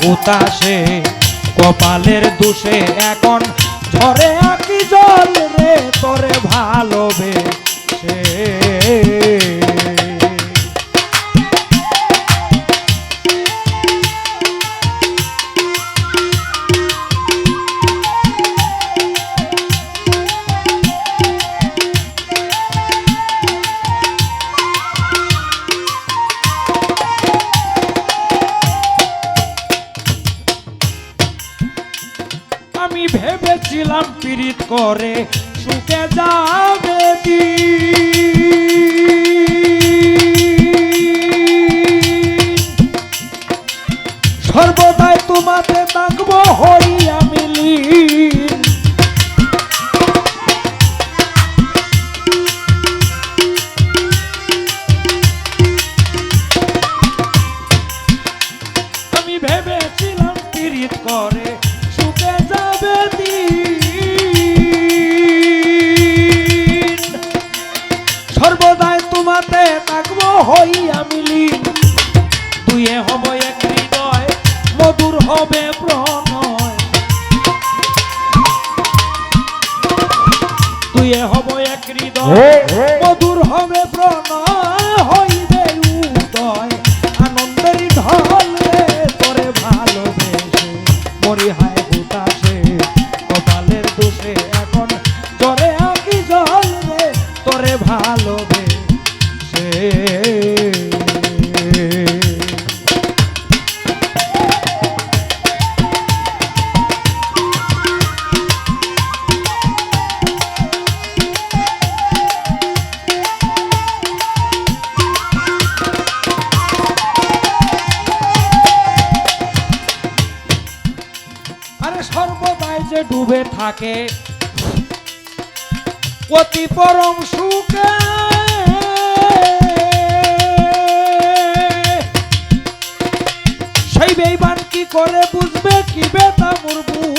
হুতাশে কপালের দোষে এখন করে হবে এক হৃদয় মধুর হবে প্রণয় তুই হব এক হৃদয় মধুর হবে আনন্দের ঢলে তোরে ভালোবেসে মরি রাখে অতি পরম সুখে। সেই বেইমান কি করে বুঝবে? কি বেতা মুরবু?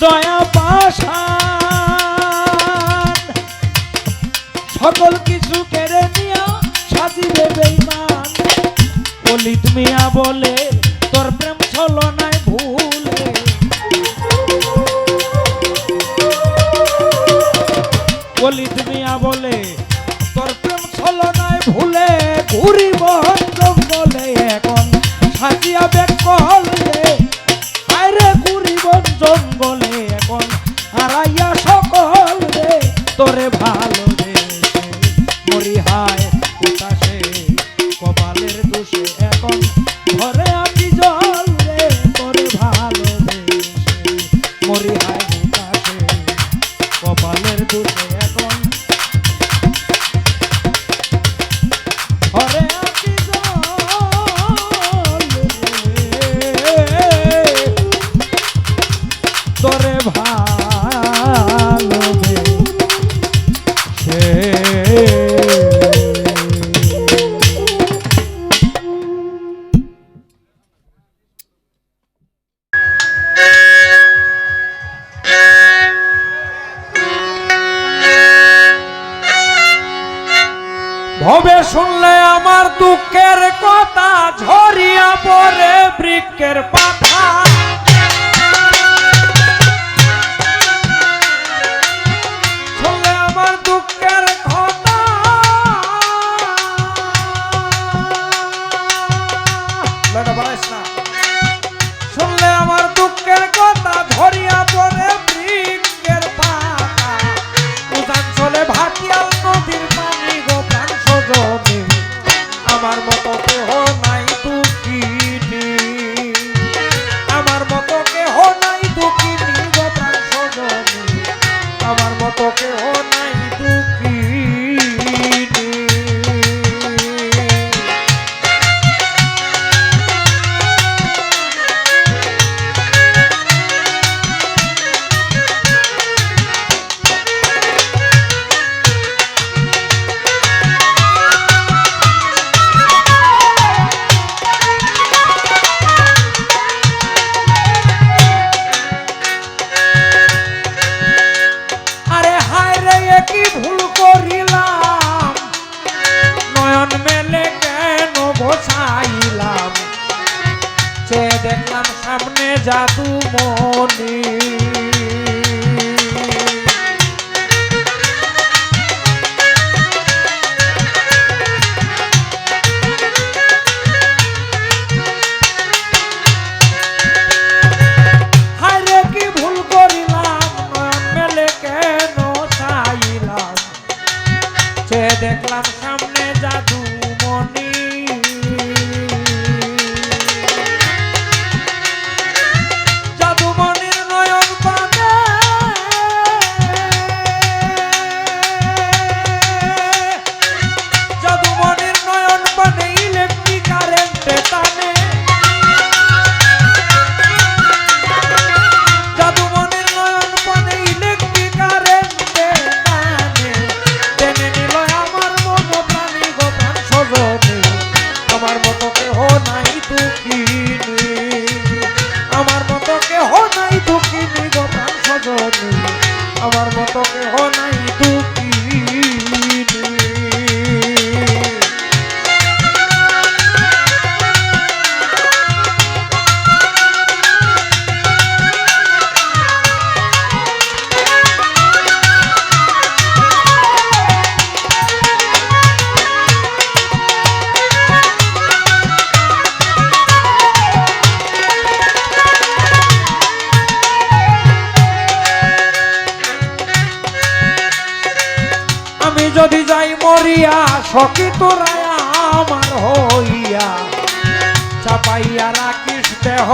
জয়া পাশান সকল কিছু কেড়ে নিয়া সাজিবে বেইমান বলি তুমি বলে তোর প্রেম ছলনা সখী তোরা আমার হইয়া চাপাইয়া রাখিস দেহ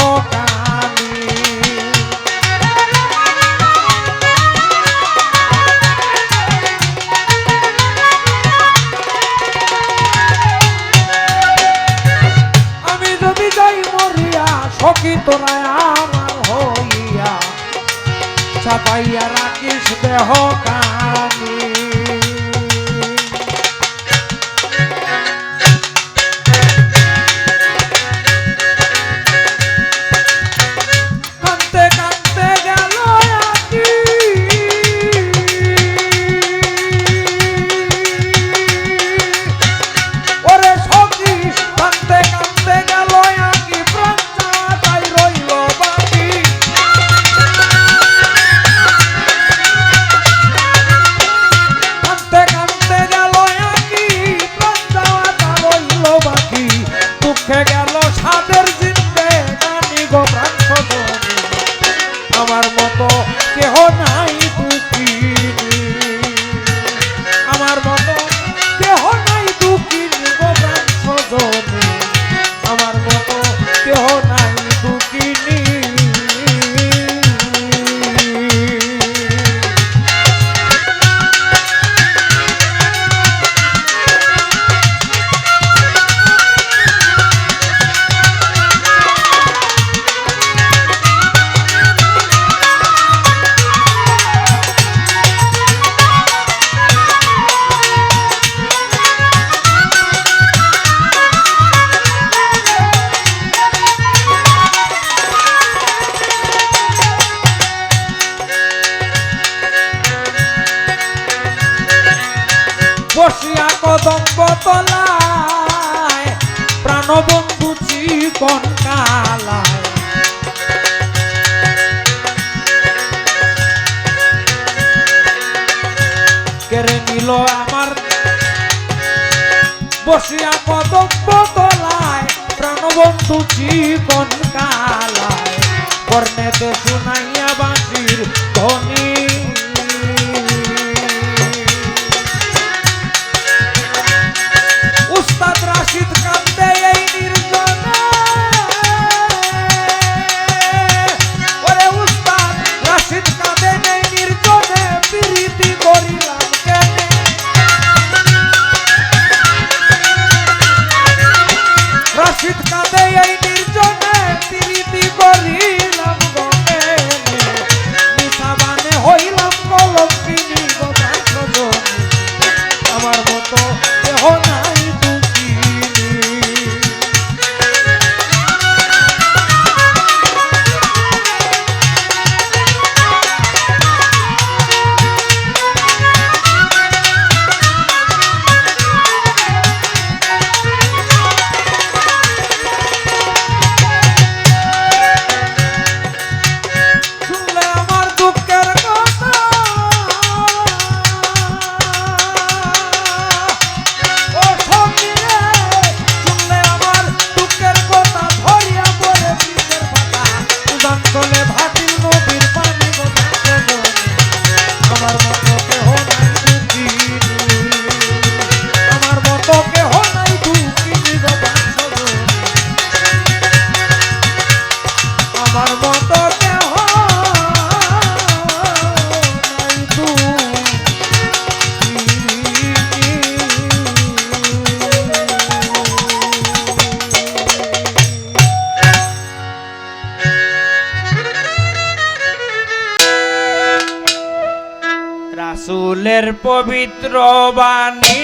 রাসুলের পবিত্র বাণী।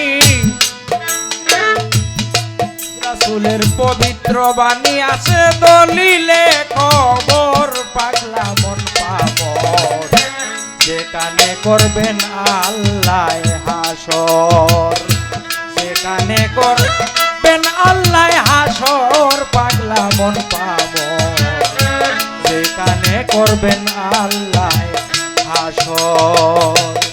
রাসুলের পবিত্র বাণী আছে দলিলে খবর পাগলা মন পাব সেখানে করবেন আল্লাহ হাস সেখানে করবেন আল্লাহ হাসর, পাগলা মন পাব সেখানে করবেন আল্লাহ হাসর।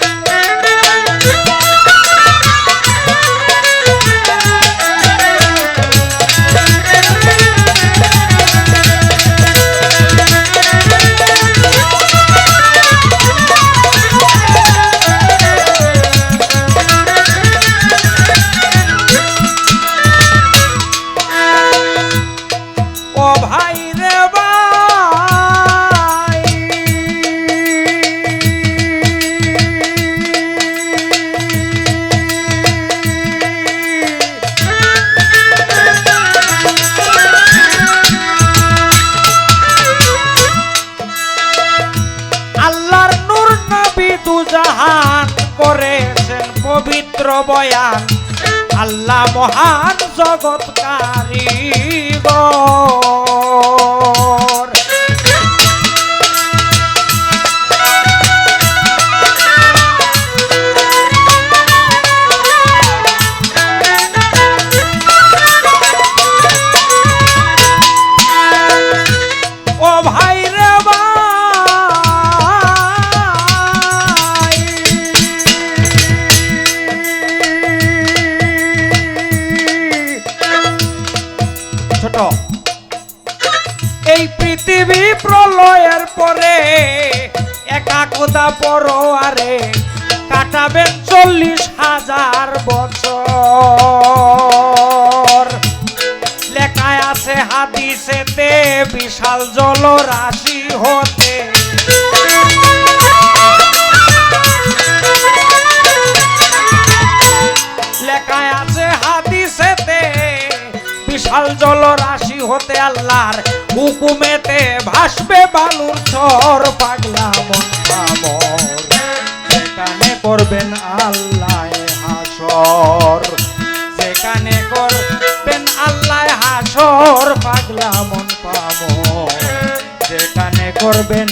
ভাই জল জল রাশি হতে। লেখায় আছে হাতি সেতে বিশাল জল রাশি হতে আল্লাহর হুকুমেতে ভাসবে বালুর চর পাগলা মন সেখানে করবেন আল্লাহ হাসর সেখানে করবেন আল্লাহ হাসর, পাগলা করবেন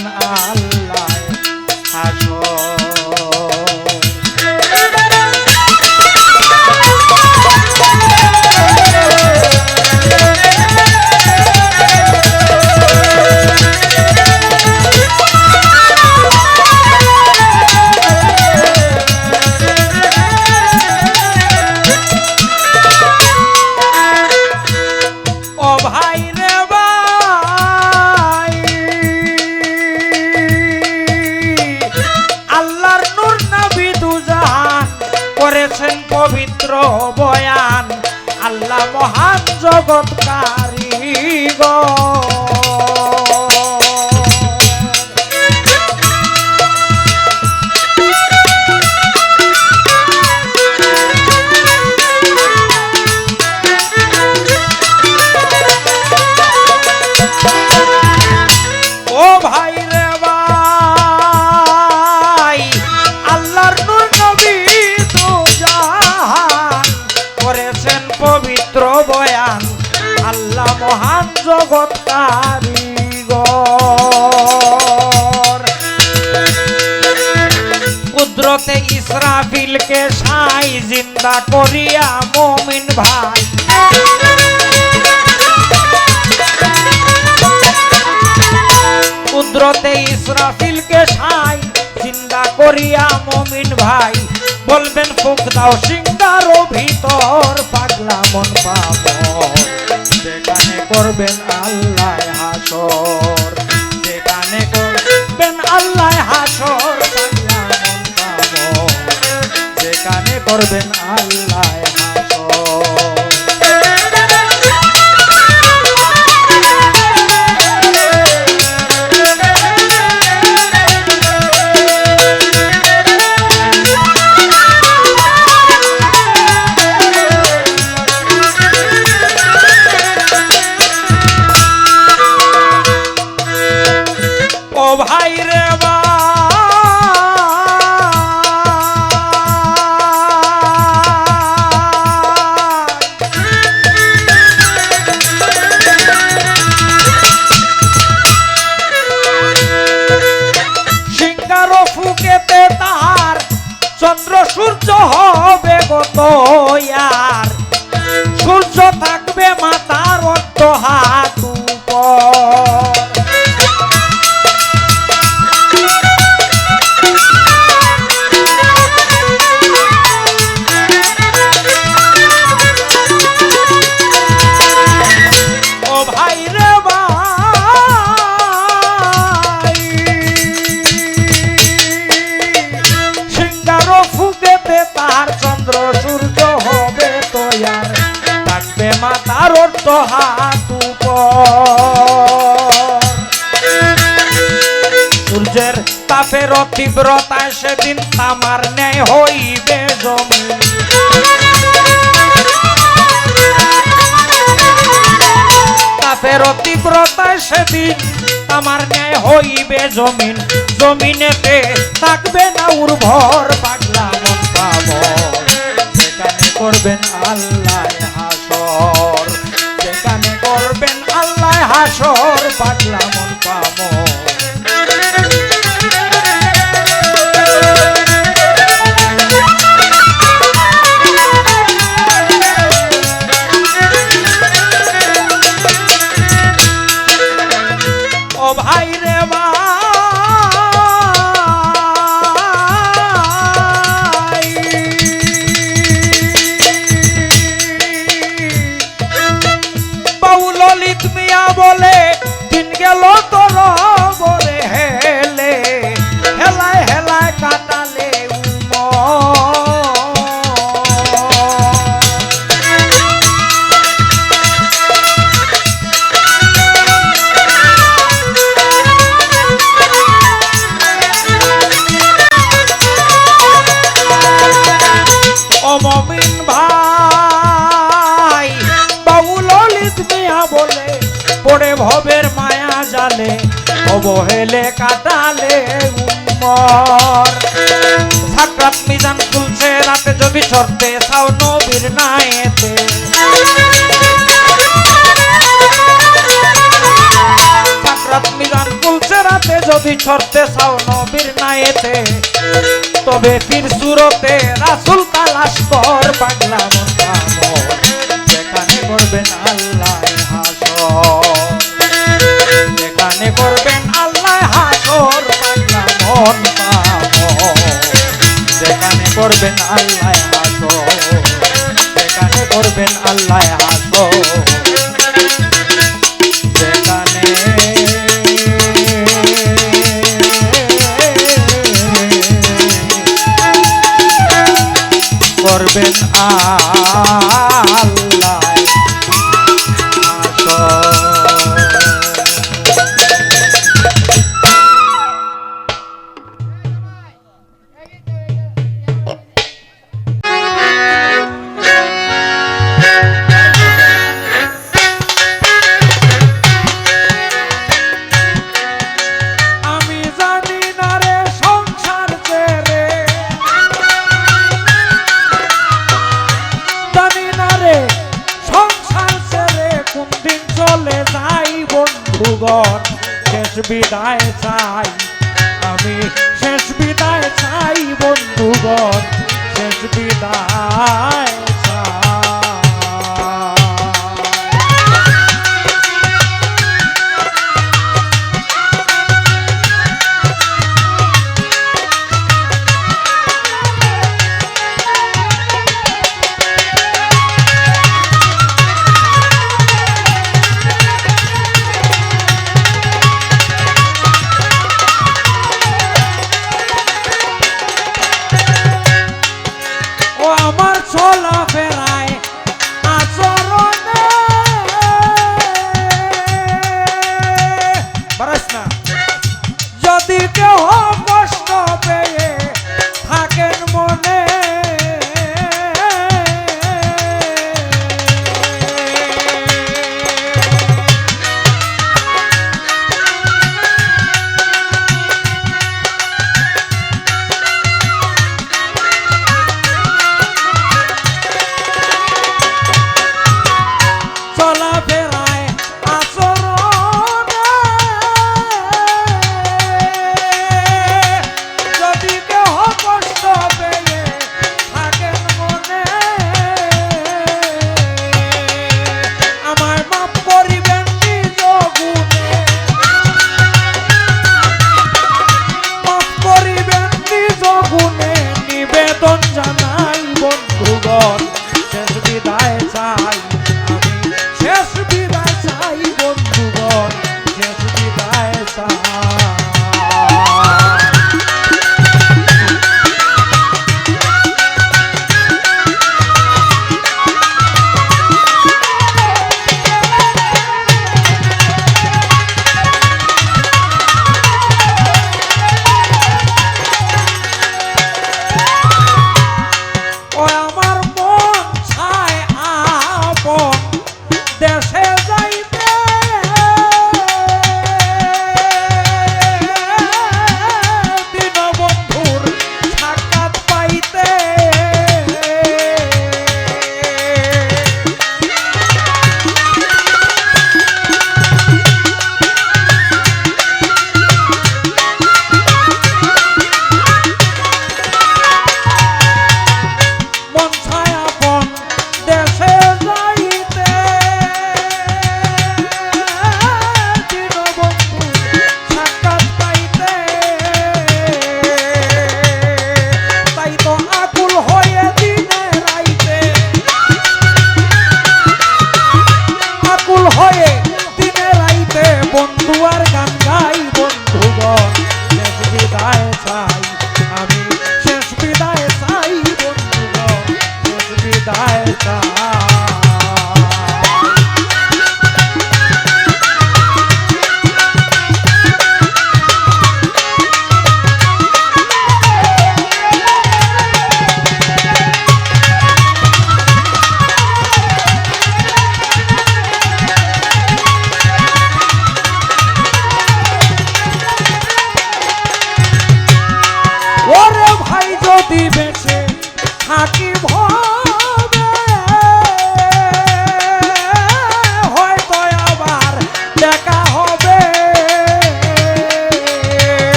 সাই করিয়া মমিন ভাই। কুদরতে ইসরাফিলকে সাই চিন্তা করিয়া মমিন ভাই। বলবেন, ফুক দাও সিংহার ভিতর পাগলা মন পাব। যেখানে করবেন আল্লাহ হাসর। করবেন আল্লাহ। তাপের তীব্রতায় সেদিন তামার ন্যায় হইবে জমিন তাপের তীব্রতায় সেদিন আমার ন্যায় হইবে জমিন। জমিনেতে থাকবে না উর্বর পাগলা মন পাব যেখানে করবেন আল্লাহ হাসর, যেখানে করবেন আল্লাহ হাসর, পাগলা মন পাব পড়ে মায়া জালে, অবহেলে কাটালে উমর সাকরাত মিজান খুলছে রাতে যদি সরতে সাও নবীর নায়েতে। সাকরাত রাতে যদি সরতে সাও নবীর নায়েতে। তবে ফির সুরতে রাসুল তালাশ কর পাগলা করবেন আল্লাহ হাসো যেখানে করবেন আল্লাহ হাসর। বিদায় চাই